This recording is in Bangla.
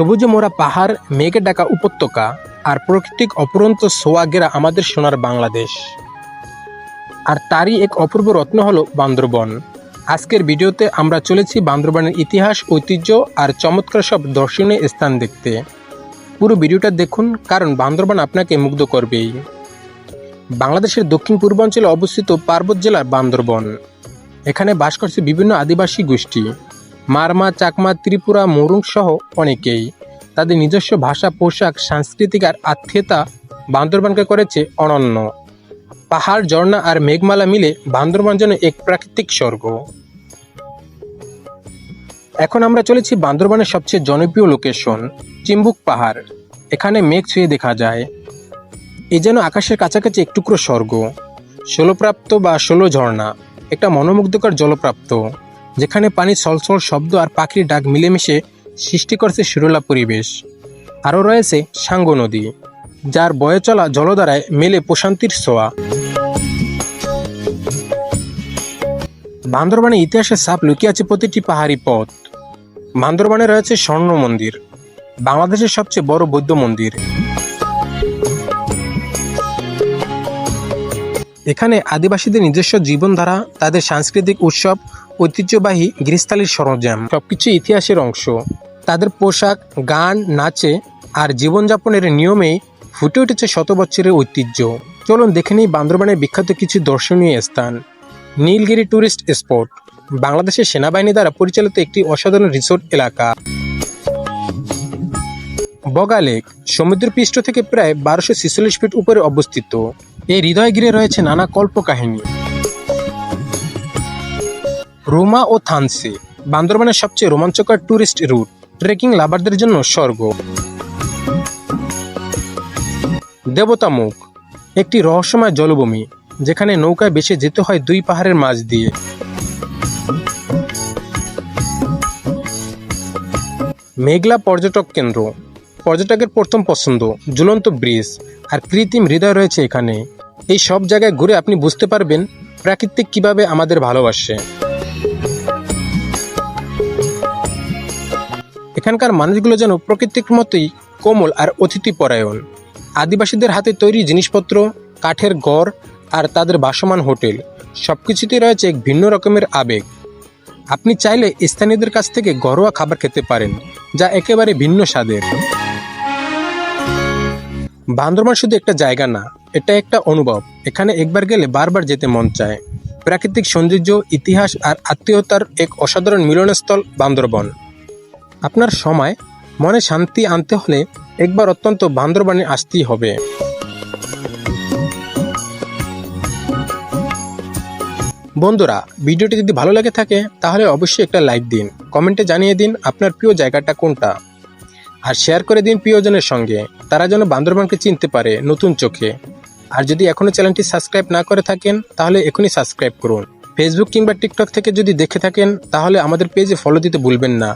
সবুজে মোড়া পাহাড়, মেঘে ডাকা উপত্যকা আর প্রাকৃতিক অপরন্ত সোয়াগেরা আমাদের সোনার বাংলাদেশ। আর তারই এক অপূর্ব রত্ন হলো বান্দরবন। আজকের ভিডিওতে আমরা চলেছি বান্দরবনের ইতিহাস, ঐতিহ্য আর চমৎকার সব দর্শনীয় স্থান দেখতে। পুরো ভিডিওটা দেখুন, কারণ বান্দরবান আপনাকে মুগ্ধ করবেই। বাংলাদেশের দক্ষিণ পূর্বাঞ্চলে অবস্থিত পার্বত জেলার বান্দরবন। এখানে বাস করছে বিভিন্ন আদিবাসী গোষ্ঠী। মারমা, চাকমা, ত্রিপুরা, মরুং সহ অনেকেই। তাদের নিজস্ব ভাষা, পোশাক, সাংস্কৃতিক আর আত্মীয়তা বান্দরবানকে করেছে অনন্য। পাহাড়, ঝর্ণা আর মেঘমালা মিলে বান্দরবান যেন এক প্রাকৃতিক স্বর্গ। এখন আমরা চলেছি বান্দরবানের সবচেয়ে জনপ্রিয় লোকেশন চিম্বুক পাহাড়। এখানে মেঘ ছুঁয়ে দেখা যায়। এ যেন আকাশের কাছাকাছি একটুকরো স্বর্গ। ষোলোপ্রাপ্ত বা ষোলো ঝর্ণা, একটা মনোমুগ্ধকর জলপ্রাপ্ত। যেখানে পানি সলসল শব্দ আর পাখির ডাক মিলেমিশে সৃষ্টি করছে সুরলা পরিবেশ। আরও রয়েছে সাঙ্গো নদী, যার বয়ে চলা জলধারায় মেলে প্রশান্তির ছোঁয়া। বান্দরবানে ইতিহাসের সাপ লুকিয়ে আছে প্রতিটি পাহাড়ি পথ। বান্দরবানে রয়েছে স্বর্ণ মন্দির, বাংলাদেশের সবচেয়ে বড় বৌদ্ধ মন্দির। এখানে আদিবাসীদের নিজস্ব জীবনধারা, তাদের সাংস্কৃতিক উৎসব ঐতিহ্যবাহী গৃহস্থালীর সরঞ্জাম সবকিছু ইতিহাসের অংশ। তাদের পোশাক, গান, নাচে আর জীবনযাপনের নিয়মেই ফুটে উঠেছে শত বছরের ঐতিহ্য। চলুন দেখে নিই বান্দরবানের বিখ্যাত কিছু দর্শনীয় স্থান। নীলগিরি ট্যুরিস্ট স্পট, বাংলাদেশের সেনাবাহিনী দ্বারা পরিচালিত একটি অসাধারণ রিসোর্ট এলাকা। বগা লেক, সমুদ্রপৃষ্ঠ থেকে প্রায় বারোশো ছিচল্লিশ ফিট উপরে অবস্থিত। এই হৃদয় ঘিরে রয়েছে নানা কল্পকাহিনী। রোমা ও থানসে, বান্দরবানের সবচেয়ে রোমাঞ্চকর ট্যুরিস্ট রুট। ট্রেকিং লাভারদের জন্য স্বর্গ। দেবতা মুখ, একটি রহস্যময় জলভূমি, যেখানে নৌকায় বেশি যেতে হয় দুই পাহাড়ের মাঝ দিয়ে। মেঘলা পর্যটক কেন্দ্র, পর্যটকের প্রথম পছন্দ, ঝুলন্ত ব্রিজ, আর কৃত্রিম হৃদয় রয়েছে এখানে। এই সব জায়গায় ঘুরে আপনি বুঝতে পারবেন প্রাকৃতিক কীভাবে আমাদের ভালোবাসে। এখানকার মানুষগুলো যেন প্রকৃতির মতোই কোমল আর অতিথিপরায়ণ। আদিবাসীদের হাতে তৈরি জিনিসপত্র, কাঠের গড় আর তাদের বাসমান হোটেল সব কিছুতেই রয়েছে এক ভিন্ন রকমের আবেগ। আপনি চাইলে স্থানীয়দের কাছ থেকে ঘরোয়া খাবার খেতে পারেন, যা একেবারে ভিন্ন স্বাদের। বান্দরবান শুধু একটা জায়গা না, এটা একটা অনুভব। এখানে একবার গেলে বারবার যেতে মন চায়। প্রাকৃতিক সৌন্দর্য, ইতিহাস আর আত্মীয়তার এক অসাধারণ মিলনস্থল বান্দরবন। আপনার সময়, মনে শান্তি আনতে হলে একবার অত্যন্ত বান্দরবানে আসতেই হবে। বন্ধুরা, ভিডিওটি যদি ভালো লেগে থাকে, তাহলে অবশ্যই একটা লাইক দিন, কমেন্টে জানিয়ে দিন আপনার প্রিয় জায়গাটা কোনটা। আর শেয়ার করে দিন প্রিয়জনের সঙ্গে, তারা যেন বান্দরবানকে চিনতে পারে নতুন চোখে। আর যদি এখনও চ্যানেলটি সাবস্ক্রাইব না করে থাকেন, তাহলে এখনই সাবস্ক্রাইব করুন। ফেসবুক কিংবা টিকটক থেকে যদি দেখে থাকেন, তাহলে আমাদের পেজে ফলো দিতে ভুলবেন না।